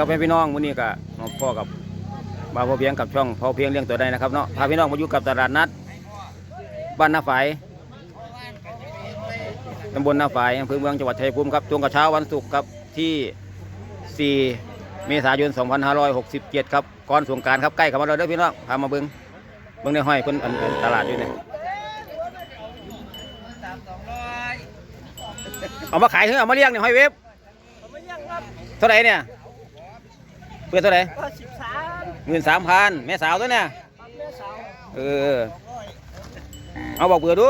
ครับพี่น้องวันนี้ก็มาพ่อกับบ่าวพอเพียงกับช่องพอเพียงเลี้ยงตัวได้นะครับเนาะพาพี่น้องมาอยู่กับตลาดนัดบ้านนาฝายตำบลนาฝายอำเภอเมืองจังหวัดชัยภูมิครับช่วงกระเช้าวันศุกร์ครับที่ 4 เมษายน 2567 ครับก่อนสงกรารครับใกล้เข้ามาแล้วเด้อพี่น้องพามาเบิ่งเบิ่งในห้อยเพิ่นอันอันตลาดอยู่เนี่ยเอามาขายเถอะเอามาเลี้ยงเนี่ยห้อยเว็บไม่ยังครับเท่าไหร่เนี่ย เปิดเท่าไหร่ก็สิบสามหมื่นสามพันแม่สาวตัวเนี่ยครับแม่สาวเออ เอาบอกเปิดดู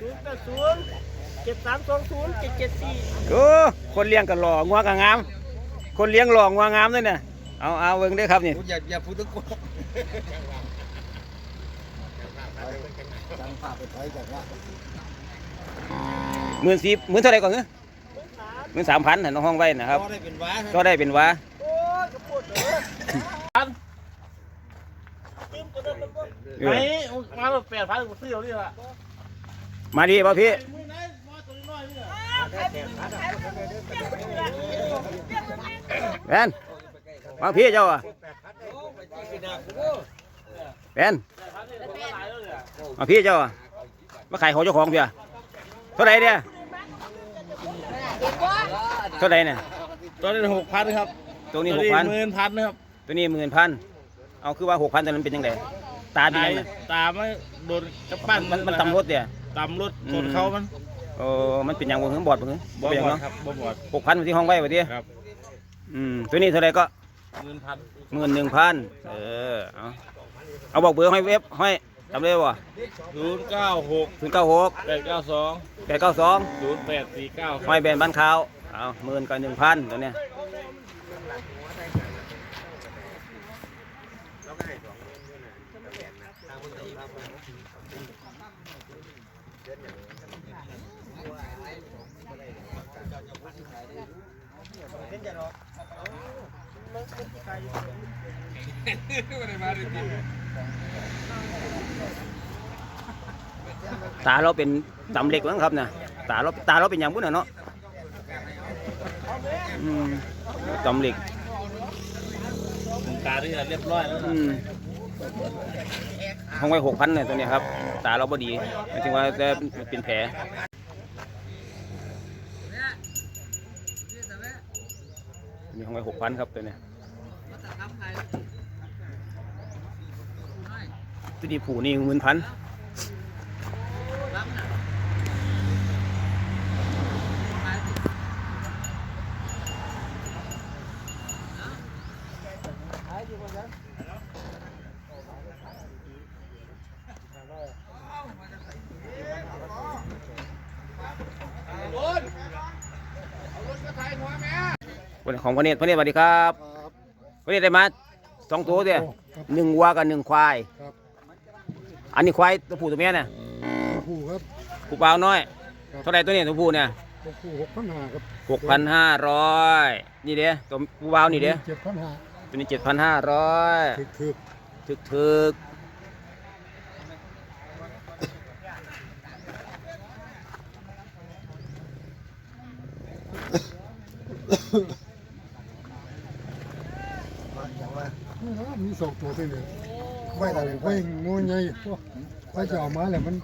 ศูนย์แปดศูนย์เจ็ดสามสองศูนย์เจ็ดเจ็ดสี่โอ้คนเลี้ยงกันหล่องัวกันงาม คนเลี้ยงหล่องัวงามด้วยเนี่ยเอาเอาเบิ่งได้อครับนี่อย่าอย่าพูดถึงกูหมื่นสี่หมื่นเท่าไหร่ก่อนเนอะหมื่นสามพันน้องห้องไว้นะครับ ก็ได้เป็นว้าก็ได้เป็นว่า ไหนอมาแบบแปดพันกูซื้อเอาดิล่ะมาดีป่ะพี่มือไหนมาตัวน้อยๆนี่แฟนมาพี่เจ้าอะแฟนมาพี่เจ้าอะมาขายของเจ้าของเพียเท่าไหร่เนี่ยเท่าไหร่เนี่ยตัวนี้หกพันครับ ตัวนี้หกพันหมื่นพันนะครับตัวนี้หมื่นพันเอาคือว่าหกพันแต่นั้นเป็นยังไงตาเป็นตายยังไงตาไม่โดนกระปั้นมันมันตำรถเนี่ยตำรถอืมชนเขามันเออมันเป็นยังบนหึงบอดบนหึงบ่เป็นหยังบอดเนาะครับบ่บอดหกพันที่ห้องไว้ปะเดียครับอืมตัวนี้เท่าไหรก็หมื่นพันหมื่นหนึ่งพันเออเอาเอาบอกเบอร์ให้เว็บให้จำได้ป่ะศูนย์เก้าหกศูนย์เก้าหกแปดเก้าสองแปดเก้าสองศูนย์แปดสี่เก้าห้อยแบรนด์บ้านขาวเอาหมื่นกับหนึ่งพันตัวเนี้ย ตาเราเป็นตำเหล็กมั้งครับนะตาเราตาเราเป็นอย่างบุ้นน่ะเนาะอืมตำเหล็กถึงตาที่เรียบร้อยแล้วอืม ห้องไว้หกพันเนี่ยตัวเนี้ยครับ ตาเราบ่ดีหมายถึงว่าจะเป็นแผลมีห้องไว้หกพันครับตัวเนี้ยตัวนี้ผูนี่หมื่นพัน วันของพระเนตรพระเนตรสวัสดีครับพระเนตรได้มาสองตัวเดียวหนึ่งวัวกับหนึ่งควาย ครับอันนี้ควายตัวผู้ตัวเมียเนี่ยตัวผู้ครับผู้เปล่าน้อยครับเท่าไหรตัวนี้ตัวผู้เนี่ยตัวผู้หกพันห้าครับหกพันห้าร้อยนี่เด้ตัวผู้เปล่านี่เด้เจ็ดพันห้าตัวนี้เจ็ดพันห้าร้อยถึกถึกถึกถึกนี่นะ มีสองตัวเท่านี้ไว้อะไรไว้งูใหญ่ไว้จะเอามาแล้วมัน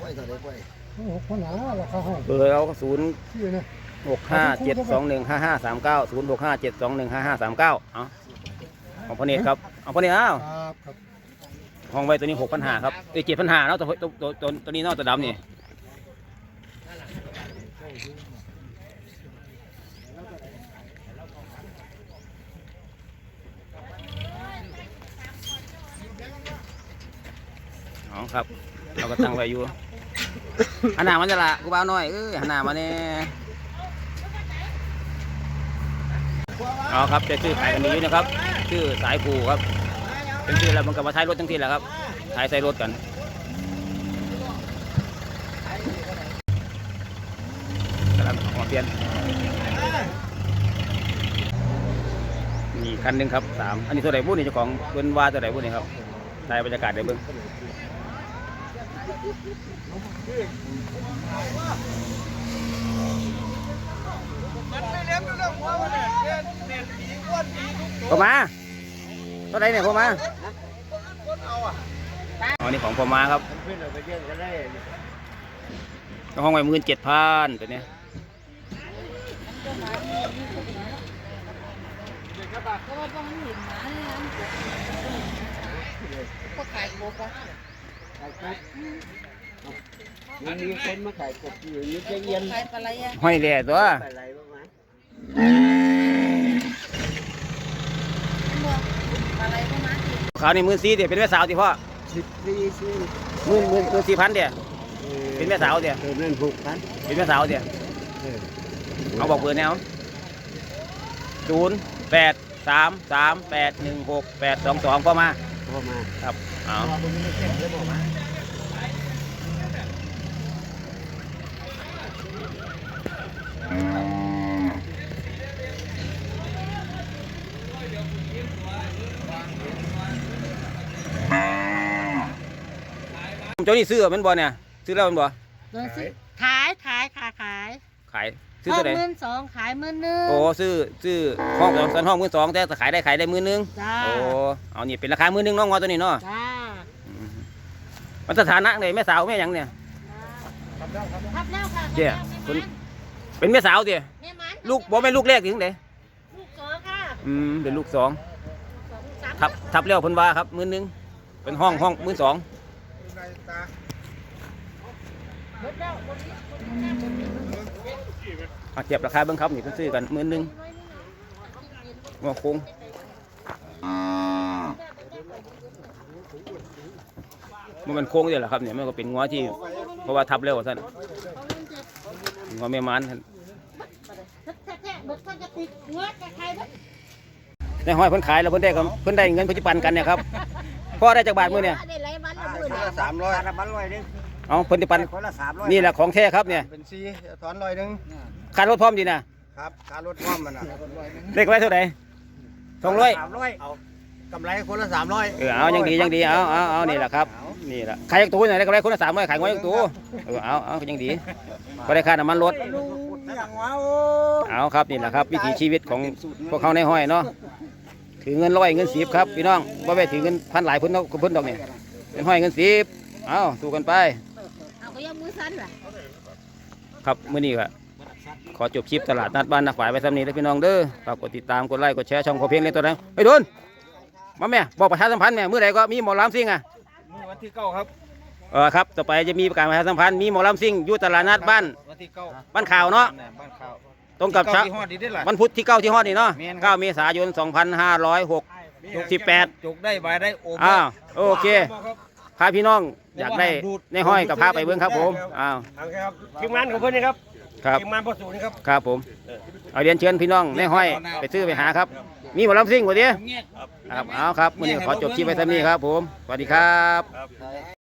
ไว้อะไรไว้หกพันห้าราคาห้องเบอร์เราศูนย์หกห้าเจ็ดสองหนึ่งห้าห้าสามเก้าศูนย์หกห้าเจ็ดสองหนึ่งห้าห้าสามเก้าเอาของพระเนตรครับเอาพระเนตรอ้าวห้องไว้ตัวนี้หกพันหาครับเอเจ็ดพันหาเนาะตัวตัวตัวตัวตัวนี้เนาะตัวดำนี่ ครับ เราก็ตั้งไว้อยู่หันหน้ามันจะละกูบ้าวน้อยเออหันหน้ามาเนี่ยอ๋อครับจะชื่อขายกันดีอยู่นะครับ ชื่อสายผูครับเป็นชื่อแล้วมันก็มาท้ายรถทั้งทีแหละครับท้ายใส่รถกันกำลังออกมาเปลี่ยนนี่คันหนึ่งครับสามอันนี้ตัวไหนบุ้นี่เจ้าของเบิ้นว่าตัวไหนบุ้นี่ครับได้บรรยากาศได้เบิ้ง พ่อมาเท่าไหรเนี่ยพ่อมาอ๋อนี่ของพ่อมาครับห้องไว้มื่นเจ็ดพันตัวเนี้ยก็ว่าต้องห็นมาเนี่ยนะก็ขาย กบมันมีคนมาขายกบอยู่นี่จะเย็นขายปลาไหลอะห้อยแหล่ตัวอะไรบ้างไหมบอกปลาไหลประมาณที่ขาวนี่หมื่นสี่เดี๋ยวเป็นแม่สาวที่พ่อสิบสี่สิบมื่นมื่นมื่นสี่พันเดี๋ยวเป็นแม่สาวเดี๋ยวเออนั่นหกพันเป็นแม่สาวเดี๋ยวเอาบอกเบอร์แนวศูนย์แปดสามสามแปดหนึ่งหกแปดสองสองพ่อมาพอมาครับเอา เก็บเลยบอกมาเจ้านี่ซื้อมันบ่เนี่ยซื้อแล้วมันบ่ขาย ขายขายขายขายซื้อตัวไหนหมื่นสองขายหมื่นหนึ่งโอ้ซื้อซื้อห้องสองสันห้องมือสองแต่ขายได้ขายได้มือนึงจ้าโอ้เอานี่เป็นราคามือนึงเน้องงอตัวนี้เนาะจ้าอืมมันสถานะไหนแม่สาวแม่หยังเนี่ยทับแล้วค่ะเจ้คุณเป็นแม่สาวเดียแม่มันลูกบ่แม่นลูกแรกถึงไหนลูกสองค่ะอืมเป็นลูกสองสองสามทับทับแล้วเพิ่นว่าครับมือนึงเป็นห้องห้องมือสอง หมาเทียบราคาเบิ่งครับนี่เพิ่นซื้อกันมือนหนึ่งงอคงมันเป็นโค้งเดียวแหละครับเนี่ยมันก็เป็นงัวที่ เพราะว่าทับแล้วท่านงัวแม่มันท่านแท้ๆหมดก็จะติดเงือกจะใครบ้างในห้อยเพิ่นขายแล้วเพิ่นได้ก็เพิ่นได้เงินเพิ่นสิปันกันเนี่ยครับพ่อได้จากบาทมือเนี่ย ได้ไรวันละหมื่นสามร้อยละพันร้อยนึงเอาเพิ่นสิปันคนละสามร้อยนี่แหละของแท้ครับเนี่ยเป็นสี่ถอนร้อยหนึ่งค่ารถพร้อมดีนะครับการลดความมันอะเลขไว้เท่าไหร่สองร้อยสามร้อยเอากำไรคนละสามร้อยเออเอายังดียังดีเอาเอาเอานี่แหละครับนี่แหละขายจากตู้ไหนได้กำไรคนละสามร้อยขายงวจากตู้เออเอาเอายังดีก็ได้ค่าน้ำมันรถอย่างว้าวเอาครับนี่แหละครับ วิถีชีวิตของพวกเขาในห้อยเนาะถือเงินร้อยเงินสิบครับพี่น้องว่าไปถือเงินพันหลายพุ่นเนาะพุ่นดอกเนี่ย เป็นห้อยเงินสิบเอาสู้กันไป เอาก็ยังมือสั้นล่ะครับมื้อนี้ก็ขอจบคลิปตลาดนัดบ้านนาฝ่ายไว้สำนี้แล้วพี่น้องเด้อฝากกดติดตามกดไลค์กดแชร์ช่องขอเพียงเล่นตัวนั้นไอ้ยโดนมาแม่บอกประชาสัมพันธ์แม่มื้อใดก็มีหมอลำซิ่งอะวันที่เก้าครับเออครับต่อไปจะมีการประชาสัมพันธ์มีหมอลำซิ่งอยู่ตลาดนัดบ้านวันที่เก้าบ้านข่าวเนาะบ้านข่าวตรงกับเช้าที่ฮอดดีได้หรอวันพุธที่เก้าที่ฮอดนี่เนาะแม่นครับ9เมษายน2568จุกได้ใบได้โอมอ้าวโอเค พาพี่น้องอยากได้ในห้อยกับพาไปเบิ่งครับผมอ้าวครับทีมงานของเพื่อนนี่ครับครับทีมงานพ่อสูนี่ครับครับผมเอาเรียนเชิญพี่น้องในห้อยไปซื้อไปหาครับ มีหมอลำซิ่งกว่าเดียครับเอาครับมื้อนี้ขอจบคลิปไว้เท่านี้ครับผมสวัสดีครับ